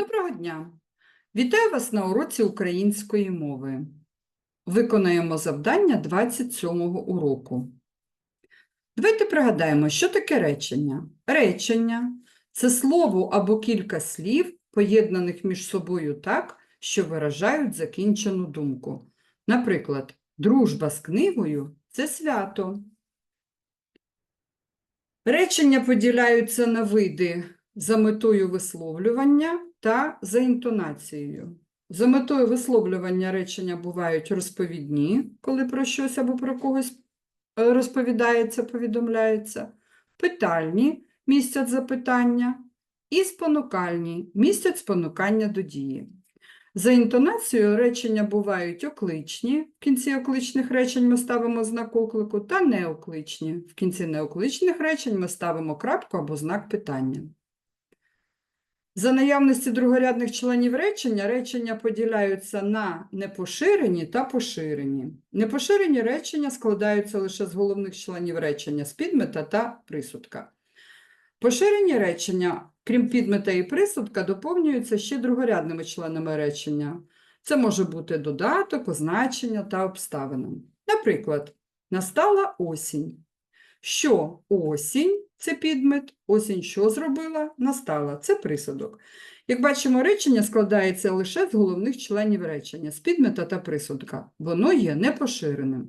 Доброго дня! Вітаю вас на уроці української мови. Виконаємо завдання 27-го уроку. Давайте пригадаємо, що таке речення. Речення це слово або кілька слів, поєднаних між собою так, що виражають закінчену думку. Наприклад, дружба з книгою це свято. Речення поділяються на види за метою висловлювання та за інтонацією. За метою висловлювання речення бувають розповідні, коли про щось або про когось е, розповідається, повідомляється, питальні містять запитання, і спонукальні містять спонукання до дії. За інтонацією речення бувають окличні, в кінці окличних речень ми ставимо знак оклику, та неокличні. В кінці неокличних речень ми ставимо крапку або знак питання. За наявності другорядних членів речення, речення поділяються на непоширені та поширені. Непоширені речення складаються лише з головних членів речення, з підмета та присудка. Поширені речення, крім підмета і присудка, доповнюються ще другорядними членами речення. Це може бути додаток, означення та обставина. Наприклад, настала осінь. Що осінь це підмет, осінь що зробила? Настала це присудок. Як бачимо, речення складається лише з головних членів речення, з підмета та присудка. Воно є непоширеним.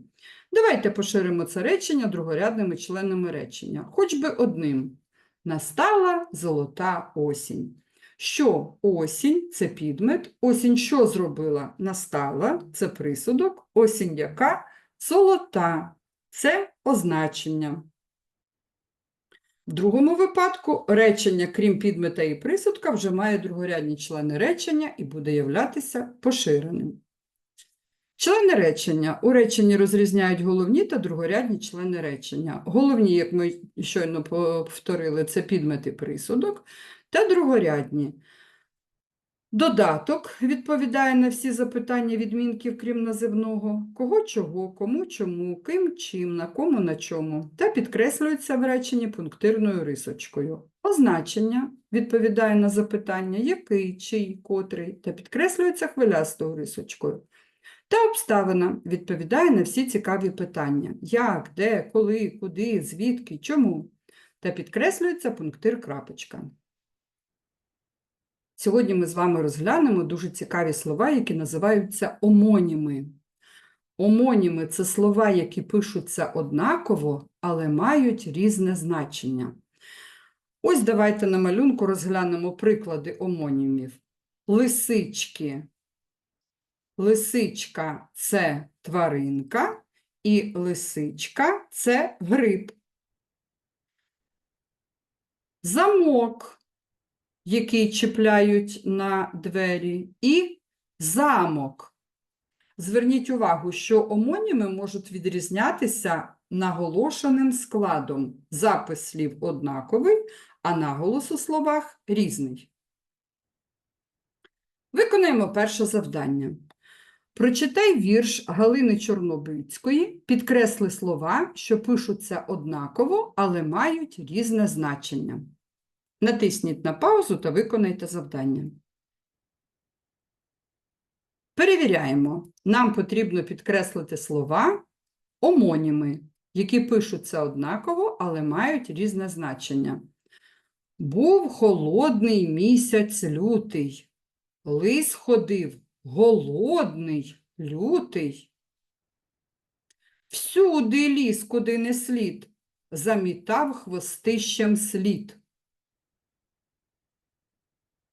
Давайте поширимо це речення другорядними членами речення, хоч би одним. Настала золота осінь. Що осінь це підмет, осінь що зробила? Настала це присудок, осінь яка золота це означення. В другому випадку речення, крім підмета і присудка, вже має другорядні члени речення і буде являтися поширеним. Члени речення. У реченні розрізняють головні та другорядні члени речення. Головні, як ми щойно повторили, це підмет і присудок, та другорядні. Додаток відповідає на всі запитання відмінків, крім називного, кого чого, кому чому, ким чим, на кому на чому, та підкреслюється в реченні пунктирною рисочкою. Означення відповідає на запитання який, чий, котрий, та підкреслюється хвилястою рисочкою. Та обставина відповідає на всі цікаві питання як, де, коли, куди, звідки, чому, та підкреслюється пунктир крапочка. Сьогодні ми з вами розглянемо дуже цікаві слова, які називаються омоніми. Омоніми це слова, які пишуться однаково, але мають різне значення. Ось давайте на малюнку розглянемо приклади омонімів. Лисички. Лисичка це тваринка, і лисичка це гриб. Замок який чіпляють на двері, і замок. Зверніть увагу, що омоніми можуть відрізнятися наголошеним складом. Запис слів однаковий, а наголос у словах різний. Виконаємо перше завдання. Прочитай вірш Галини Чорнобильської, підкресли слова, що пишуться однаково, але мають різне значення. Натисніть на паузу та виконайте завдання. Перевіряємо. Нам потрібно підкреслити слова омоніми, які пишуться однаково, але мають різне значення. Був холодний місяць лютий. Лис ходив голодний, лютий. Всюди ліс, куди не слід, замітав хвостищем слід.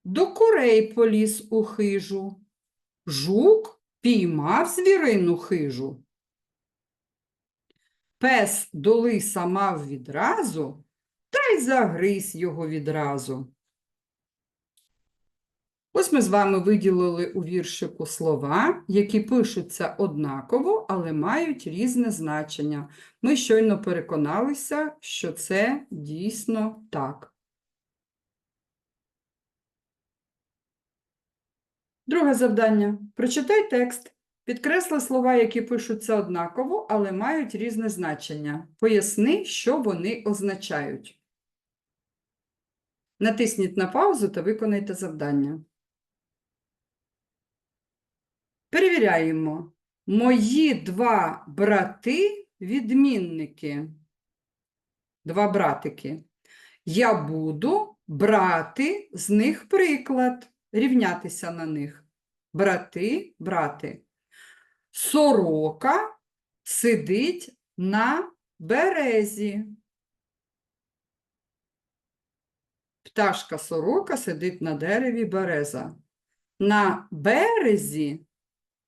До курей поліз у хижу. Жук піймав звірину хижу. Пес до лиса мав відразу, та й загриз його відразу. Ось ми з вами виділили у віршику слова, які пишуться однаково, але мають різне значення. Ми щойно переконалися, що це дійсно так. Друге завдання: прочитай текст, підкресли слова, які пишуться однаково, але мають різне значення. Поясни, що вони означають. Натисніть на паузу та виконайте завдання. Перевіряємо. Мої два брати відмінники. Два братики. Я буду брати з них приклад рівнятися на них. Брати, брати. Сорока сидить на березі. Пташка сорока сидить на дереві береза. На березі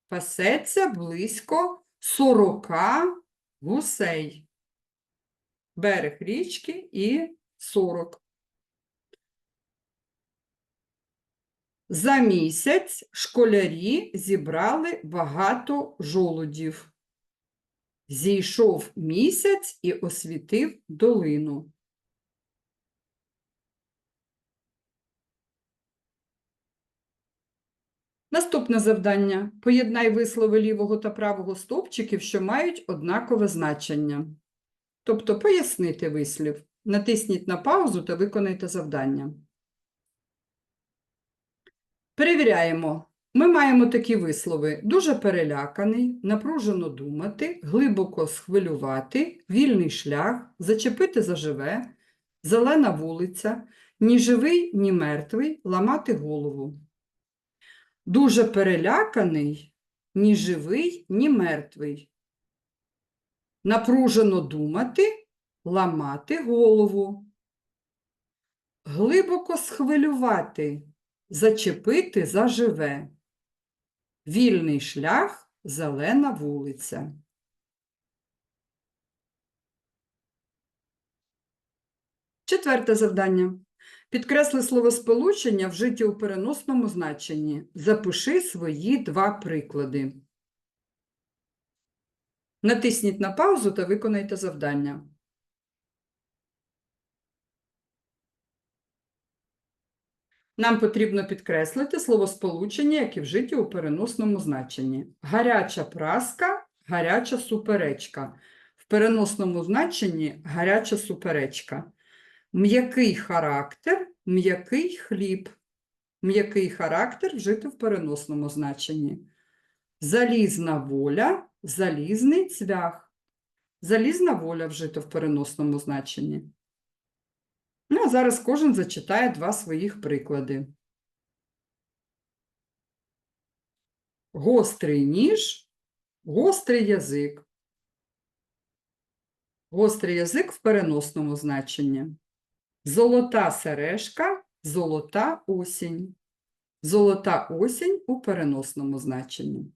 пасеться близько сорока гусей. Берег річки і сорок. За місяць школярі зібрали багато жолудів. Зійшов місяць і освітив долину. Наступне завдання. Поєднай вислови лівого та правого стовпчиків, що мають однакове значення. Тобто пояснити вислів. Натисніть на паузу та виконайте завдання. Перевіряємо. Ми маємо такі вислови: дуже переляканий, напружено думати, глибоко схвилювати, вільний шлях, зачепити заживе, зелена вулиця, ні живий, ні мертвий, ламати голову. Дуже переляканий, ні живий, ні мертвий. Напружено думати, ламати голову. Глибоко схвилювати, зачепити заживе. Вільний шлях, зелена вулиця. Четверте завдання. Підкресли словосполучення вжиті у переносному значенні. Запиши свої два приклади. Натисніть на паузу та виконайте завдання. Нам потрібно підкреслити словосполучення, які вжиті у переносному значенні. Гаряча праска, гаряча суперечка. В переносному значенні гаряча суперечка. М'який характер, м'який хліб. М'який характер вжити в переносному значенні. Залізна воля, залізний цвях. Залізна воля вжито в переносному значенні. Ну, а зараз кожен зачитає два своїх приклади. Гострий ніж, гострий язик. Гострий язик в переносному значенні. Золота сережка, золота осінь. Золота осінь у переносному значенні.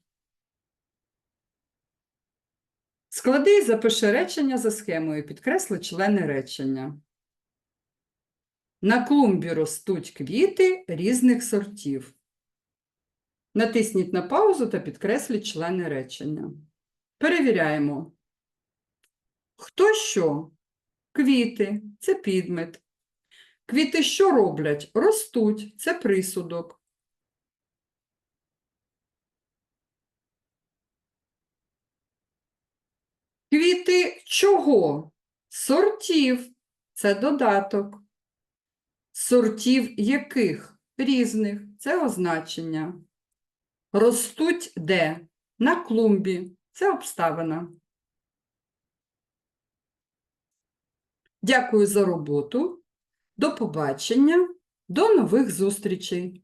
Склади і запиши речення за схемою, підкресли члени речення. На клумбі ростуть квіти різних сортів. Натисніть на паузу та підкресліть члени речення. Перевіряємо. Хто що? Квіти це підмет. Квіти що роблять? Ростуть це присудок. Квіти чого? Сортів це додаток. Сортів яких? Різних це означення. Ростуть де? На клумбі. Це обставина. Дякую за роботу. До побачення. До нових зустрічей!